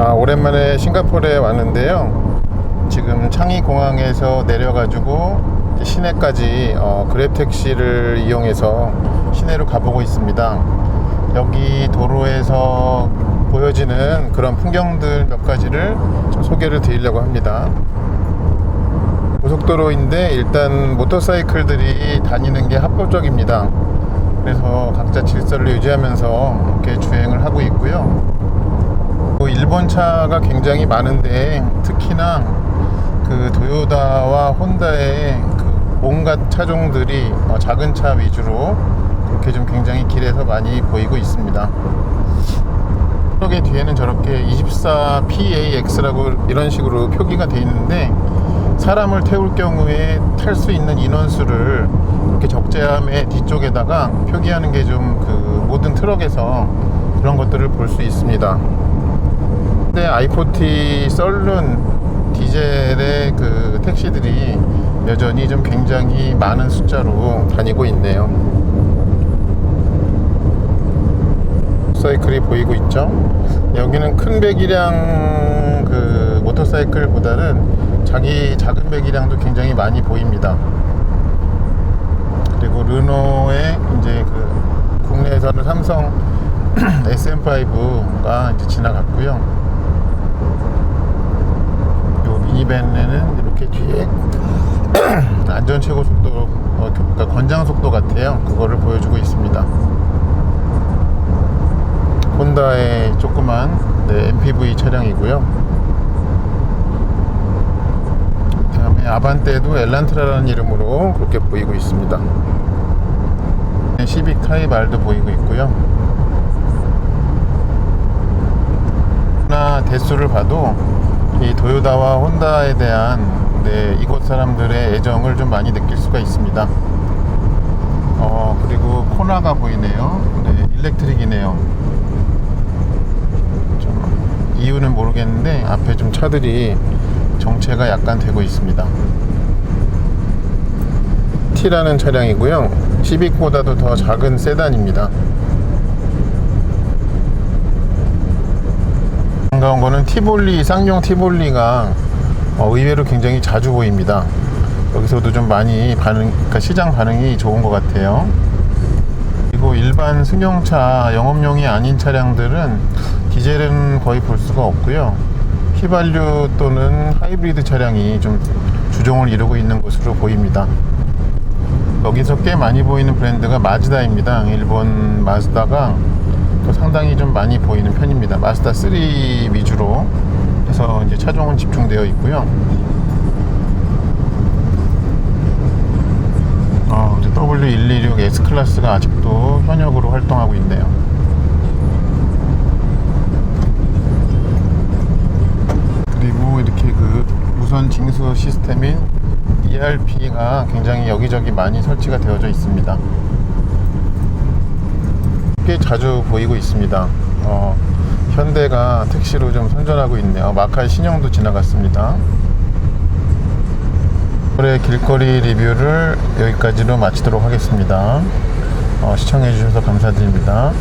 아, 오랜만에 싱가포르에 왔는데요. 지금 창의 공항에서 내려가지고 시내까지 어, 그랩 택시를 이용해서 시내로 가보고 있습니다. 여기 도로에서 보여지는 그런 풍경들 몇 가지를 좀 소개를 드리려고 합니다. 고속도로인데 일단 모터사이클들이 다니는 게 합법적입니다. 그래서 각자 질서를 유지하면서 이렇게 주행을 하고 있고요. 뭐 일본 차가 굉장히 많은데 특히나 그 도요다와 혼다의 그 온갖 차종들이 어, 작은 차 위주로 그렇게 좀 굉장히 길에서 많이 보이고 있습니다. 트럭의 뒤에는 저렇게 24PAX라고 이런 식으로 표기가 되어 있는데 사람을 태울 경우에 탈 수 있는 인원수를 이렇게 적재함의 뒤쪽에다가 표기하는 게 좀 그 모든 트럭에서 그런 것들을 볼 수 있습니다. 근데 i40 썰룬 디젤의 그 택시들이 여전히 좀 굉장히 많은 숫자로 다니고 있네요. 사이클이 보이고 있죠. 여기는 큰 배기량 그 모터사이클보다는 자기 작은 배기량도 굉장히 많이 보입니다. 그리고 르노의 이제 그 국내에서는 삼성 SM5가 이제 지나갔고요. 요 미니밴에는 이렇게 뒤에 안전 최고 속도, 어, 그러니까 권장 속도 같아요. 그거를 보여주고 있습니다. 혼다의 조그만 네, MPV 차량이고요. 다음에 아반떼도 엘란트라라는 이름으로 그렇게 보이고 있습니다. 네, 시빅 타이말도 보이고 있고요. 나 대수를 봐도 이 도요다와 혼다에 대한 네, 이곳 사람들의 애정을 좀 많이 느낄 수가 있습니다. 어, 그리고 코나가 보이네요. 네, 일렉트릭이네요. 좀 이유는 모르겠는데 앞에 좀 차들이 정체가 약간 되고 있습니다. T라는 차량이고요. 시빅보다도 더 작은 세단입니다. 반가운 거는 티볼리, 쌍용 티볼리가 어, 의외로 굉장히 자주 보입니다. 여기서도 좀 많이 반응, 그러니까 시장 반응이 좋은 것 같아요. 그리고 일반 승용차 영업용이 아닌 차량들은 디젤은 거의 볼 수가 없고요. 휘발유 또는 하이브리드 차량이 좀 주종을 이루고 있는 것으로 보입니다. 여기서 꽤 많이 보이는 브랜드가 마즈다입니다. 일본 마즈다가 또 상당히 좀 많이 보이는 편입니다. 마즈다 3 위주로 해서 이제 차종은 집중되어 있고요. 어, 이제 W126 S 클래스가 아직도 현역으로 활동하고 있네요. 그리고 이렇게 그 무선 징수 시스템인 ERP가 굉장히 여기저기 많이 설치가 되어져 있습니다. 꽤 자주 보이고 있습니다. 어, 현대가 택시로 좀 선전하고 있네요. 마카의 신형도 지나갔습니다. 올해 길거리 리뷰를 여기까지로 마치도록 하겠습니다. 어, 시청해 주셔서 감사드립니다.